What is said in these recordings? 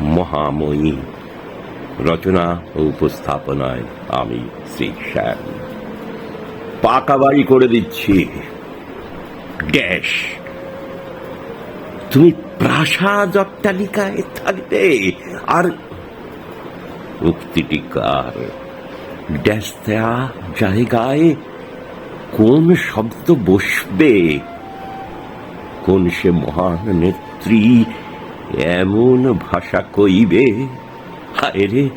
মহাময়ী রচনা ও উপস্থাপনায় আমি শ্রী শ্যাম পাকা বাড়ি করে দিচ্ছি। ড্যাশ তুমি প্রাসাদ অট্টালিকায় থাকবে। আর উক্তিটি কার? জায়গায় কোন শব্দ বসবে? কোন সে মহান নেত্রী এমন ভাষা কইবে? হায় রে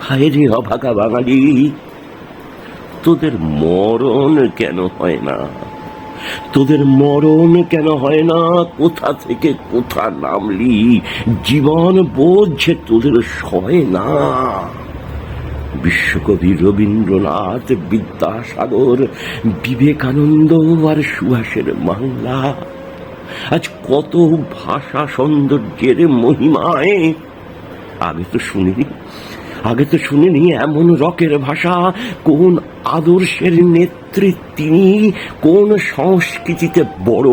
হায় রে অভাগা বাঙালি। তোদের মরণ কেন হয় না? তোদের মরণ কেন হয় না? কোথা থেকে কোথা নামলি? জীবন বোঝে তোদের সয় না। বিশ্বকবি রবীন্দ্রনাথ বিদ্যাসাগর, বিবেকানন্দ আর সুভাষের বাংলা আজ কত ভাষা সৌন্দর্যের মহিমায়। আগে তো শুনিনি, আগে তো শুনিনি এমন রকের ভাষা, কোন আদর্শের নেত্রী তিনি, কোন সংস্কৃতিতে বড়।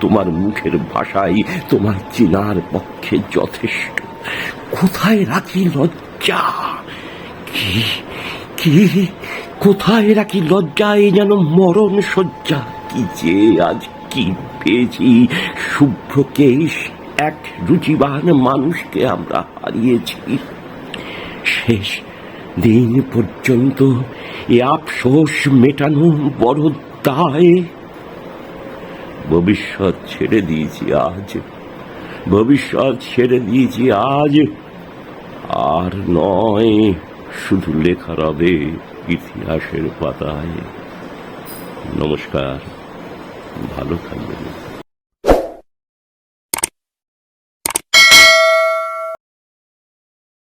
তোমার মুখের ভাষাই তোমার চেনার পক্ষে যথেষ্ট। কোথায় রাখি লজ্জা? কি কি, কোথায় রাখি লজ্জায় যেন মরণ শয্যা কি যে আজ কি পেয়েছি শুভ্র কেশ, এক রুচিবান মানুষকে আমরা হারিয়েছি। শেষ দিন পর্যন্ত এ আফসোস মেটানো বড় দায়। ভবিষ্যৎ ছেড়ে দিয়েছি আজ। ভবিষ্যৎ ছেড়ে দিয়েছি আজ। আর নয়, শুধু লেখা রবে ইতিহাসের পাতায়। নমস্কার। ভালো থাকবেন।